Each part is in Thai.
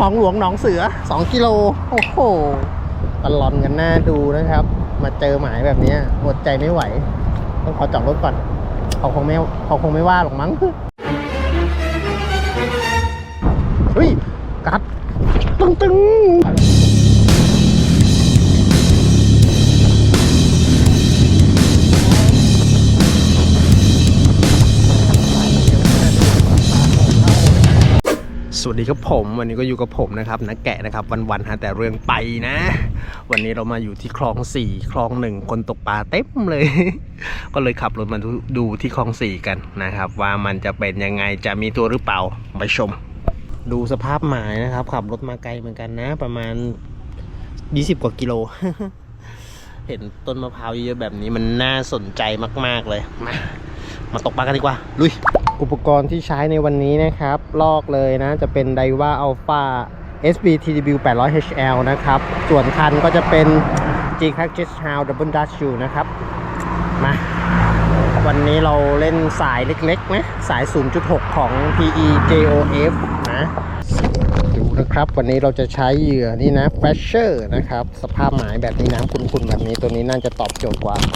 คลองหลวงหนองเสือ 2 กิโล โอ้โหตลอนกันหน้าดูนะครับ มาเจอหมายแบบนี้อดใจไม่ไหว ต้องขอจอดรถก่อน เขาคงไม่เขาคงไม่ว่าหรอกมั้งเฮ้ยกัดตึงตึง ดีครับผม วันนี้ก็อยู่กับผมนะครับนักแกะนะครับวันๆหาแต่เรื่องไปนะ วันนี้เรามาอยู่ที่คลองสี่คลองหนึ่งคนตกปลาเต็มเลย ก็เลยขับรถมาดูที่คลองสี่กันนะครับ ว่ามันจะเป็นยังไงจะมีตัวหรือเปล่าไปชม ดูสภาพหมายนะครับ ขับรถมาไกลเหมือนกันนะ ประมาณ20กว่ากิโล เห็นต้นมะพร้าวเยอะแบบนี้มันน่าสนใจมาก ๆเลยมามาตกปลากันดีกว่าลุย อุปกรณ์ที่ใช้ในวันนี้นะครับ ลอกเลยนะ จะเป็นไดว่าอัลฟา SB TW 800 HL นะครับ ส่วนคันก็จะเป็น G Crack Jet Hound Double Dutch U นะครับ มา วันนี้เราเล่นสายเล็กๆนะ สาย 0.6 ของ PE JOF นะ ดูนะครับ วันนี้เราจะใช้เหยื่อนี่นะ f a s h e r นะครับ สภาพหมายแบบนี้น้ำขุ่นๆ แบบนี้ตัวนี้น่าจะตอบโจทย์กว่าช้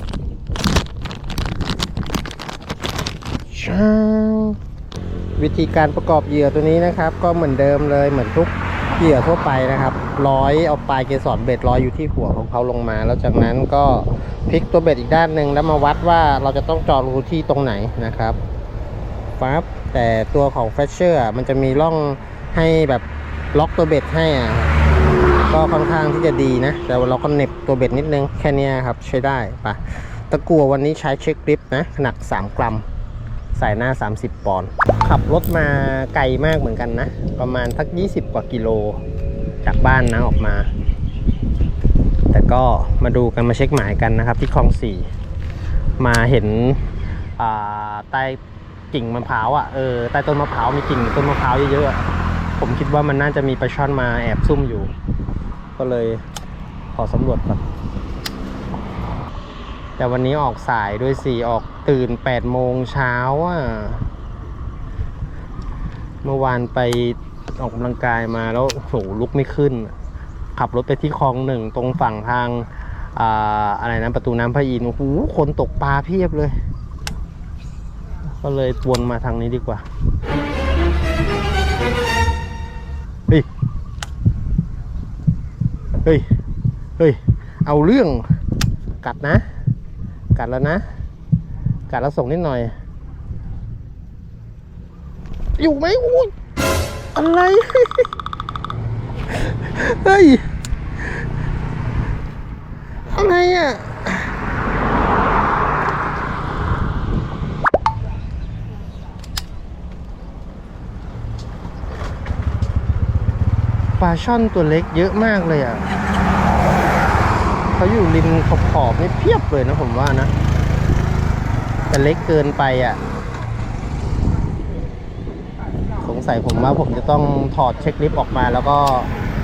าง วิธีการประกอบเหยื่อตัวนี้นะครับ ก็เหมือนเดิมเลยเหมือนทุกเหยื่อทั่วไปนะครับร้อยเอาปลายเกสรเบ็ดร้อยอยู่ที่หัวของเขาลงมา แล้วจากนั้นก็พลิกตัวเบ็ดอีกด้านหนึ่งแล้วมาวัดว่าเราจะต้องเจาะรูที่ตรงไหนนะครับปั๊บแต่ตัวของแฟชเชอร์มันจะมีร่องให้แบบล็อกตัวเบ็ดให้อะก็ค่อนข้างที่จะดีนะ แต่ว่าเราก็เน็บตัวเบ็ดนิดนึงแค่นี้ครับใช้ได้ปะตะกัววันนี้ใช้เช็คกริปนะขนาด3กรัม สายหน้า 30 ปอนด์ขับรถมาไกลมากเหมือนกันนะ ประมาณสัก 20 กว่ากิโล จากบ้านนะออกมา แต่ก็มาดูกันมาเช็คหมายกันนะครับ ที่คลองสี่มาเห็นาใต้กิ่งมะพร้าวอะเออใต้ต้นมะพร้าวมีกิ่งต้นมะพร้าวเยอะๆผมคิดว่ามันน่าจะมีปลาช่อนมาแอบซุ่มอยู่ ก็เลยขอสำรวจก่อน แต่วันนี้ออกสายด้วยสิออกตื่น8โมงเช้าอะ เมื่อวานไปออกกำลังกายมาแล้วโหลุกไม่ขึ้น ขับรถไปที่คลองหนึ่งตรงฝั่งทางอ่าอะไรนะประตูน้ำพระอินทร์โอ้โหคนตกปลาเพียบเลย ก็เลยวนมาทางนี้ดีกว่าเฮ้ยเฮ้ยเฮ้ยเอาเรื่องกัดนะ กัดแล้วนะ กัดแล้วส่งนิดหน่อย อยู่ไหมอุ้ยอะไร เฮ้ย อะไรอะปลาช่อนตัวเล็กเยอะมากเลยอะ เขาอยู่ริมขอบขอบๆนี่เพียบเลยนะผมว่านะ แต่เล็กเกินไปอะ สงสัยผมว่าผมจะต้องถอดเช็คลิฟต์ออกมาแล้วก็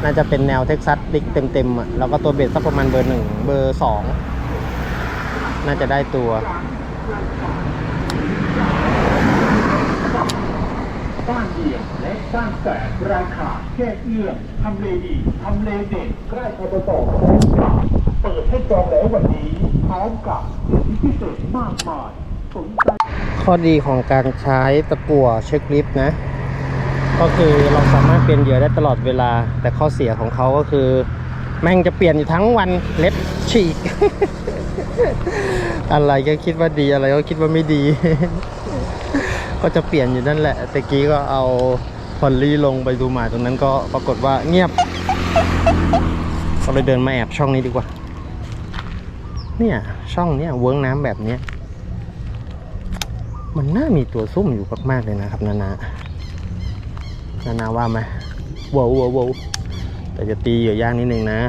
น่าจะเป็นแนวเท็กซัสดิกเต็มๆอะแล้วก็ตัวเบ็ดสักประมาณเบอร์หนึ่งเบอร์สองน่าจะได้ตัวบ้านเดียวและบ้านแสนราคาแค่เอื้อมทำเลดีทำเลเด็ดใกล้ปตทโค้งสาม เปิดให้จองแล้ววันนี้พร้อมกับสิทธิพิเศษมากมายสนใจข้อดีของการใช้ตะกั่วเช็คลิฟต์นะ ก็คือเราสามารถเปลี่ยนเหยื่อได้ตลอดเวลา แต่ข้อเสียของเขาก็คือ แม่งจะเปลี่ยนอยู่ทั้งวันเล็บฉีก อะไรก็คิดว่าดีอะไรก็คิดว่าไม่ดี ก็จะเปลี่ยนอยู่นั่นแหละตะกี้ก็เอาพอลลี่ลงไปดูหมาตรงนั้นก็ปรากฏว่าเงียบ ก็เลยเดินมาแอบช่องนี้ดีกว่า เนี่ย ช่องเนี้ยเวิ้งน้ำแบบเนี้ยมันน่ามีตัวซุ่มอยู่มากๆเลยนะครับ นานานานาว่าไหมว้าวว้าวว้แต่จะตีเหยื่อยางนิดนึงนะ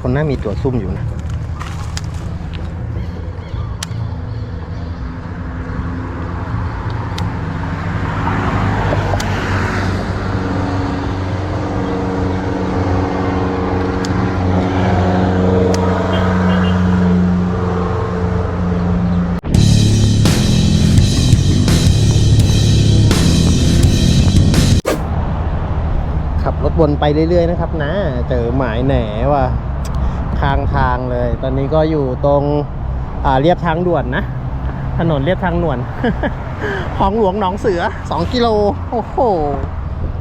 คนน่ามีตัวซุ่มอยู่นะ วนไปเรื่อยๆนะครับนะเจอหมายแหนว่ะข้างทางเลย ตอนนี้ก็อยู่ตรงอ่าเรียบทางด่วนนะ ถนนเรียบทางด่วนของหลวงหนองเสือ 2 กิโล โอ้โห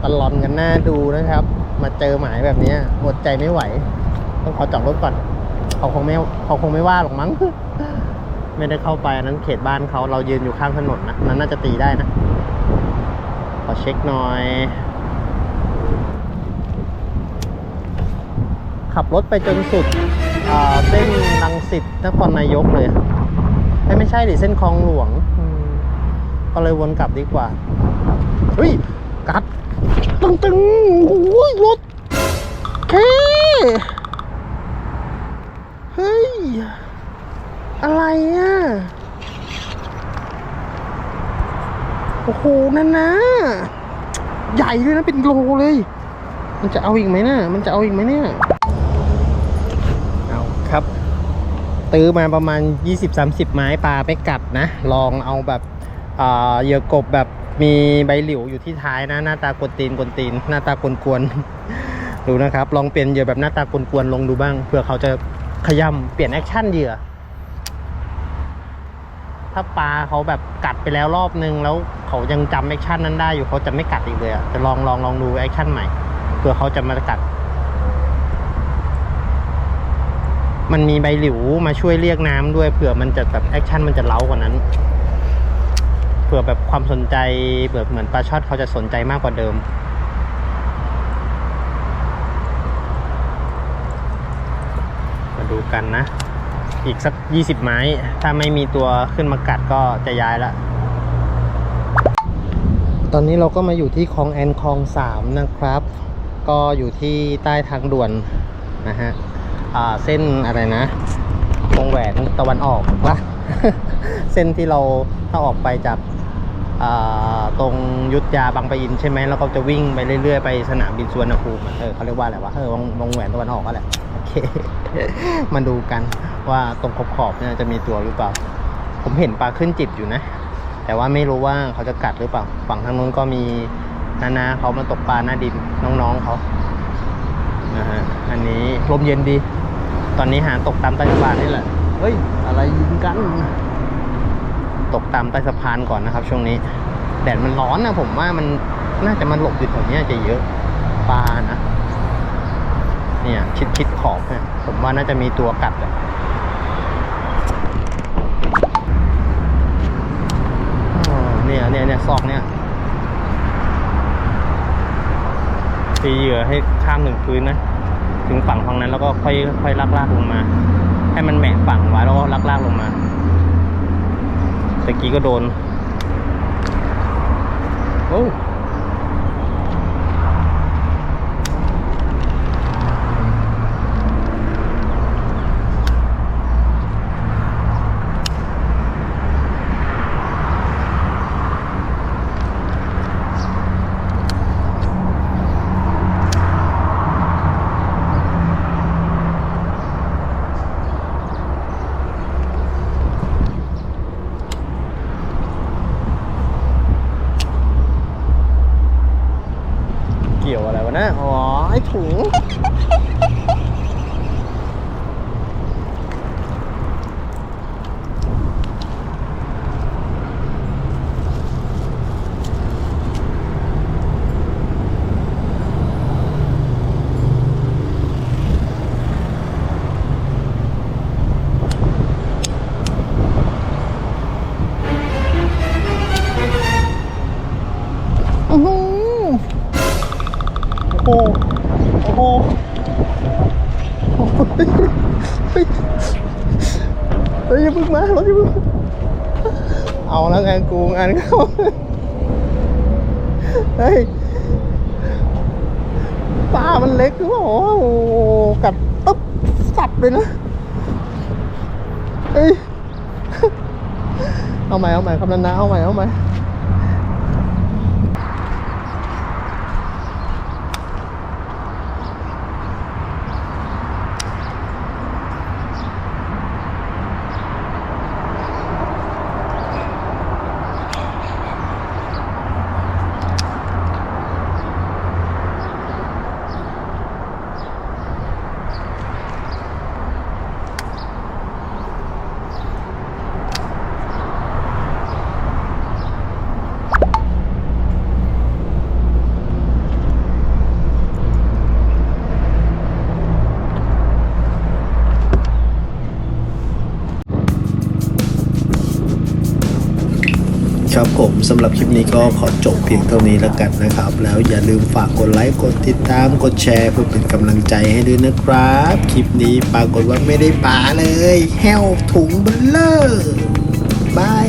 ตลอนกันหน้าดูนะครับ มาเจอหมายแบบนี้อดใจไม่ไหว ต้องขอจอดรถก่อนเขาคงไม่เขาคงไม่ว่าหรอกมั้ง ไม่ได้เข้าไปนนั้นเขตบ้านเขาเรายืนอยู่ข้างถนนนะนั้นน่าจะตีได้นะ ขอเช็คหน่อย ขับรถไปจนสุดอ่าเส้นลังสิตนครนายกเลยไม่ใช่ดิเส้นคลองหลวงก็เลยวนกลับดีกว่า เฮ้ย กัด ตึงตึงโอ้ยรถเคเฮ้ย อะไรอะ โอ้โห นั่นนะ ใหญ่เลยนะ เป็นโลเลย มันจะเอาอีกไหมนะ่ะมันจะเอาอีกไหมเนี่ย เอาครับ ตื้อมาประมาณ 20-30 ไม้ปลาไปกัดนะ ลองเอาแบบอ่าเหยื่อกบแบบมีใบหลิวอยู่ที่ท้ายนะ หน้าตากวนตีนกวนตีน หน้าตากวนกวนๆดูนะครับ ลองเปลี่ยนเหยื่อแบบหน้าตากวนกวนๆลงดูบ้างเผื่อเขาจะขย่ำเปลี่ยนแอคชั่นเหยื่อถ้าปลาเขาแบบกัดไปแล้วรอบนึง แล้วเขายังจำแอคชั่นนั้นได้อยู่เขาจะไม่กัดอีกเลยอะจะลองลองลองดูแอคชั่นใหม่เผื่อเขาจะมากัด มันมีใบหลิวมาช่วยเรียกน้ำด้วยเผื่อมันจะแบบแอคชั่นมันจะเล้ากว่านั้นเผื่อแบบความสนใจแบบเหมือนปลาช่อนเขาจะสนใจมากกว่าเดิม มาดูกันนะ อีกสัก 20 ไม้ ถ้าไม่มีตัวขึ้นมากัดก็จะย้ายละ ตอนนี้เราก็มาอยู่ที่คลองแอนคลองสามนะครับ ก็อยู่ที่ใต้ทางด่วนนะฮะ เส้นอะไรนะวงแหวนตะวันออกปะเส้นที่เราถ้าออกไปจากอ่าตรงยุทธยาบางปะอินใช่ไหมแล้วก็จะวิ่งไปเรื่อยๆไปสนามบินสุวรรณภูมิอะเออเขาเรียกว่าอะไรวะเออวงวงแหวนตะวันออกก็แหละโอเคมาดูกันว่าตรงขอบขอบๆเนี่ยจะมีตัวหรือเปล่า ผมเห็นปลาขึ้นจิบอยู่นะ แต่ว่าไม่รู้ว่าเขาจะกัดหรือเปล่า ฝั่งทางนู้นก็มีนานาเขามาตกปลาหน้าดินน้องๆเขานะฮะอันนี้ลมเย็นดี ตอนนี้หาตกตามใต้สะพานนี่แหละ เฮ้ย อะไรยิงกัน ตกตามใต้สะพานก่อนนะครับ ช่วงนี้ แดดมันร้อนนะผมว่ามันน่าจะมันหลบอยู่แถวนี้จะเยอะปลานะ เนี่ยชิดชิดขอบเนี่ยผมว่าน่าจะมีตัวกัดอะอ๋อเนี่ยเนี่ยเนี่ยซอกเนี่ยตีเหยื่อให้ข้ามถึงพื้นนะ ถึงฝั่งฝั่งนั้นแล้วก็ค่อยค่อยลากลากลงมา ให้มันแหมะฝั่งไว้แล้วก็ลากลากลงมาตะกี้ก็โดนโอ้เกี่ยวอะไรวะ นะ อ๋อ ไอ้ถุง เฮ้ยอย่าพึ่งมารถอย่าพึ่งเอาแล้วงานกูงานเข้าเฮ้ยปลามันเล็กหรือเปล่าโอ้โหกัดตึ๊บสับเลยนะเฮ้ยเอาใหม่เอาใหม่คำนั้นนะเอาใหม่เอาใหม่ ครับผมสำหรับคลิปนี้ก็ขอจบเพียงเท่านี้แล้วกันนะครับ แล้วอย่าลืมฝากกดไลค์กดติดตามกดแชร์เพื่อเป็นกำลังใจให้ด้วยนะครับ คลิปนี้ปรากฏว่าไม่ได้ป่าเลยแห้วถุงเบลเลอร์บาย